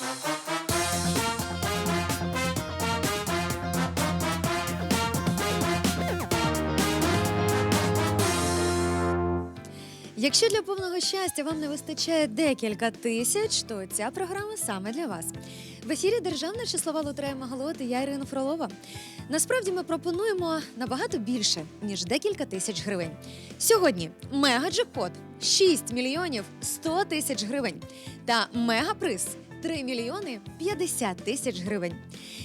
Якщо для повного щастя вам не вистачає декілька тисяч, то ця програма саме для вас. В ефірі Державна числова лотерея Магалот і я Ірина Фролова. Насправді ми пропонуємо набагато більше ніж декілька тисяч гривень. Сьогодні мегаджекпот 6 мільйонів 100 тисяч гривень та мегаприз 3 мільйони 50 тисяч гривень.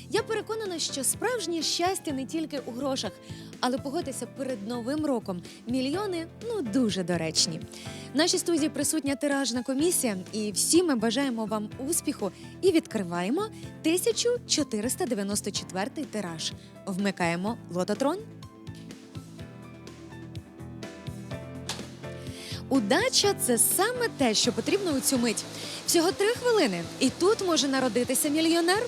Я переконана, що справжнє щастя не тільки у грошах, але погодьтеся перед новим роком. Мільйони ну дуже доречні. В нашій студії присутня тиражна комісія, і всі ми бажаємо вам успіху і відкриваємо 1494 тираж. Вмикаємо лототрон. Удача це саме те, що потрібно у цю мить. Всього три хвилини, і тут може народитися мільйонер.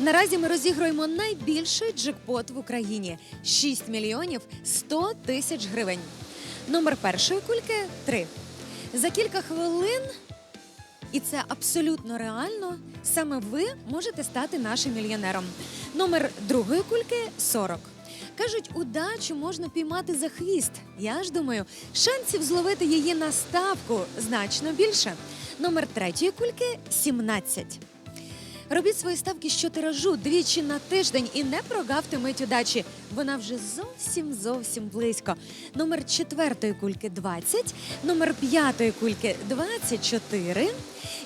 Наразі ми розігруємо найбільший джекпот в Україні 6 мільйонів 100 тисяч гривень. Номер першої кульки 3. За кілька хвилин, і це абсолютно реально, саме ви можете стати нашим мільйонером. Номер другої кульки 40. Кажуть, удачу можна піймати за хвіст. Я ж думаю, шансів зловити її на ставку значно більше. Номер третьої кульки 17. Робіть свої ставки щотиражу двічі на тиждень і не прогавте мить удачі. Вона вже зовсім зовсім близько. Номер четвертої кульки 20, номер п'ятої кульки 24.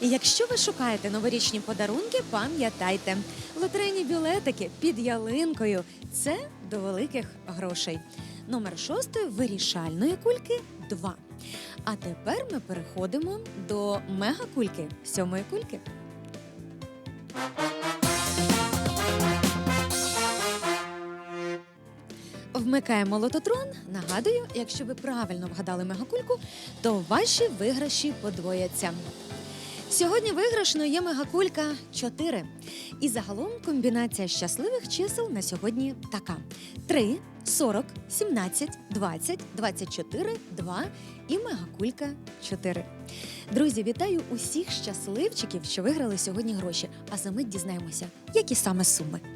І якщо ви шукаєте новорічні подарунки, пам'ятайте, лотерейні білетики під ялинкою це до великих грошей. Номер шостої вирішальної кульки 2. А тепер ми переходимо до мегакульки сьомої кульки. Вмикаємо лототрон. Нагадую, якщо ви правильно вгадали мегакульку, то ваші виграші подвояться. Сьогодні виграшною є мегакулька 4. І загалом комбінація щасливих чисел на сьогодні така: 3, 40, 17, 20, 24, 2 і мегакулька 4. Друзі, вітаю усіх щасливчиків, що виграли сьогодні гроші. А за мить дізнаємося, які саме суми.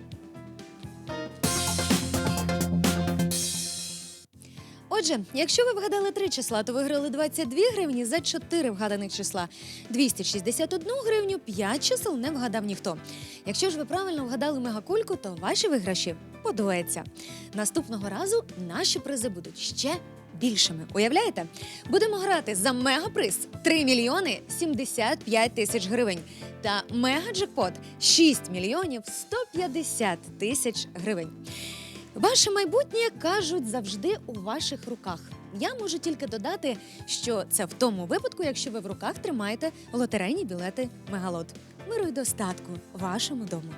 Отже, якщо ви вгадали три числа, то виграли 22 гривні за 4 вгаданих числа. 261 гривню, 5 чисел не вгадав ніхто. Якщо ж ви правильно вгадали мегакульку, то ваші виграші подвояться. Наступного разу наші призи будуть ще більшими. Уявляєте? Будемо грати за мегаприз 3 мільйони 75 тисяч гривень та мегаджекпот 6 мільйонів 150 тисяч гривень. Ваше майбутнє кажуть завжди у ваших руках. Я можу тільки додати, що це в тому випадку, якщо ви в руках тримаєте лотерейні білети Мегалот. Миру й достатку вашому дому.